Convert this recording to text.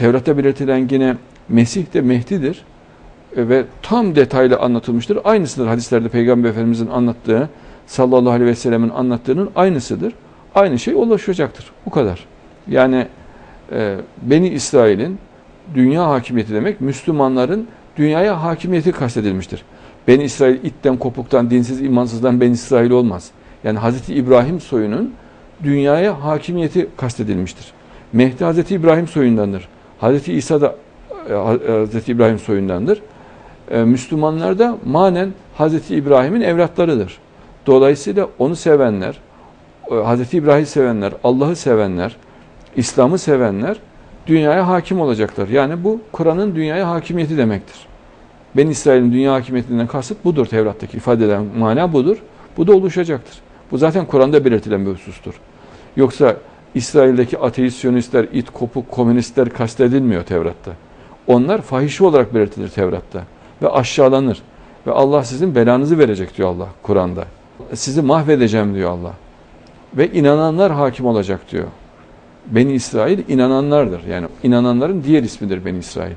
Tevrat'ta belirtilen yine Mesih de Mehdi'dir E, ve tam detaylı anlatılmıştır. Aynısıdır hadislerde Peygamber Efendimizin anlattığı, sallallahu aleyhi ve sellemin anlattığının aynısıdır. Aynı şey ulaşacaktır. Bu kadar. Yani e, Beni İsrail'in dünya hakimiyeti demek, Müslümanların dünyaya hakimiyeti kastedilmiştir. Beni İsrail itten, kopuktan, dinsiz, imansızdan Ben İsrail olmaz. Yani Hazreti İbrahim soyunun dünyaya hakimiyeti kastedilmiştir. Mehdi Hazreti İbrahim soyundandır. Hazreti İsa da e, Hazreti İbrahim soyundandır. E, Müslümanlar da manen Hazreti İbrahim'in evlatlarıdır. Dolayısıyla onu sevenler, e, Hazreti İbrahim'i sevenler, Allah'ı sevenler, İslam'ı sevenler dünyaya hakim olacaklar. Yani bu Kur'an'ın dünyaya hakimiyeti demektir. Ben İsrail'in dünya hakimiyetinden kasıt budur Tevrat'taki ifade eden mana budur. Bu da oluşacaktır. Bu zaten Kur'an'da belirtilen bir husustur. Yoksa İsrail'deki ateist, it, kopuk, komünistler kastedilmiyor Tevrat'ta. Onlar fahişi olarak belirtilir Tevrat'ta ve aşağılanır. Ve Allah sizin belanızı verecek diyor Allah Kur'an'da. Sizi mahvedeceğim diyor Allah. Ve inananlar hakim olacak diyor. Beni İsrail inananlardır. Yani inananların diğer ismidir Beni İsrail.